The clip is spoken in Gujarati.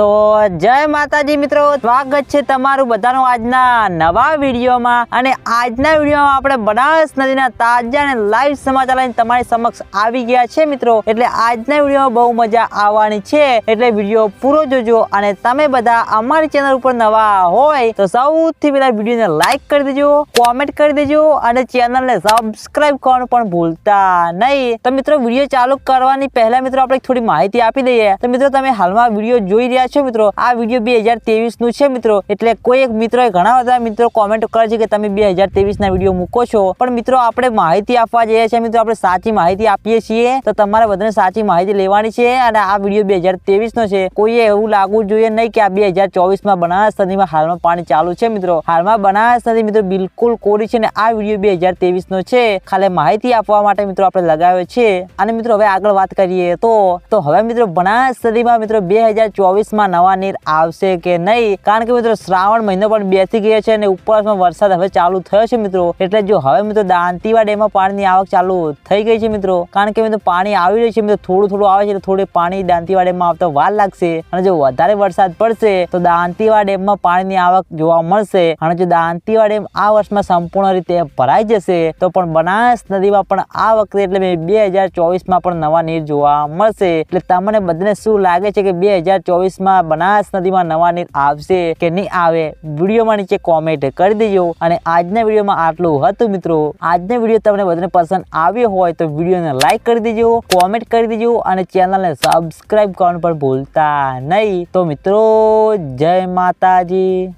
તો જય માતાજી મિત્રો, સ્વાગત છે તમારું બધાનું આજના નવા વિડીયોમાં. અને આજના વિડીયોમાં આપણે બનાસ નદીના તાજા અને લાઈવ સમાચાર લઈને તમારી સમક્ષ આવી ગયા છે મિત્રો. એટલે આજના વિડીયોમાં બહુ મજા આવવાની છે. એટલે વીડિયો પૂરો જોજો અને તમે બધા અમારી ચેનલ ઉપર નવા હોય તો સૌથી પહેલા વિડીયોને લાઈક કરી દેજો, કોમેન્ટ કરી દેજો અને ચેનલને સબસ્ક્રાઇબ કરવાનું પણ ભૂલતા નહીં. તો મિત્રો, વીડિયો ચાલુ કરવાની પહેલા મિત્રો, આપણે થોડી માહિતી આપી દઈએ. તો મિત્રો, તમે હાલમાં વીડિયો જોઈ રહ્યા છો મિત્રો? આ વીડિયો બે હજારનું છે મિત્રો. એટલે કોઈ એક મિત્રો ઘણા બધા મિત્રો કોમેન્ટ કરે છે કે તમે બે હજાર ના વીડિયો મૂકો છો. પણ મિત્રો, આપણે માહિતી આપવા જઈએ છીએ મિત્રો. આપણે સાચી માહિતી આપીએ છીએ. તો તમારે બધાને સાચી માહિતી લેવાની છે અને આ વીડિયો બે હજાર નો છે. કોઈએ એવું લાગવું જોઈએ નહીં કે આ બે હજાર ચોવીસમાં બનાસ નદીમાં હાલમાં પાણી ચાલુ છે મિત્રો. હાલમાં બનાસ નદી મિત્રો બિલકુલ કોરી છે ને આ વીડિયો બે હજાર નો છે. ખાલી માહિતી આપવા માટે મિત્રો આપણે લગાવ્યો છે. અને મિત્રો, હવે આગળ વાત કરીએ તો તો હવે મિત્રો, બનાસ નદીમાં મિત્રો બે હજાર ચોવીસમાં નવા નીર આવશે કે નહીં? કારણ કે મિત્રો, શ્રાવણ મહિનો પણ બેસી ગયો છે અને ઉપરવાસમાં વરસાદ હવે ચાલુ થયો છે મિત્રો. એટલે જો હવે મિત્રો, દાંતીવા ડેમમાં પાણીની આવક ચાલુ થઈ ગઈ છે મિત્રો. કારણ કે મિત્રો, પાણી આવી રહ્યું છે મિત્રો. થોડું થોડું આવે છે એટલે પાણી દાંતીવા ડેમમાં આવતા વાર લાગશે. અને જો વધારે વરસાદ પડશે, તો દાંતીવા ડેમમાં પાણીની આવક જોવા મળશે. અને જો દાંતીવા ડેમ આ વર્ષમાં સંપૂર્ણ રીતે ભરાઈ જશે, તો પણ બનાસ નદીમાં પણ આ વખતે એટલે બે હજાર ચોવીસમાં પણ નવા નીર જોવા મળશે. એટલે તમને બધાને શું લાગે છે કે બે હજાર ચોવીસમાં બનાસ નદીમાં નવા નીર આવશે કે નહીં આવે, વિડીયોમાં નીચે કોમેન્ટ કરી દેજો. અને આજના વિડીયોમાં આટલું હતું મિત્રો. આજનો વીડિયો તમને બધાને પસંદ આવ્યો હોય તો વિડીયોને લાઇક કરી દેજો કોમેન્ટ કરી દેજો અને ચેનલને સબસ્ક્રાઈબ કરવાનું પણ ભૂલતા નહીં. તો મિત્રો, જય માતાજી.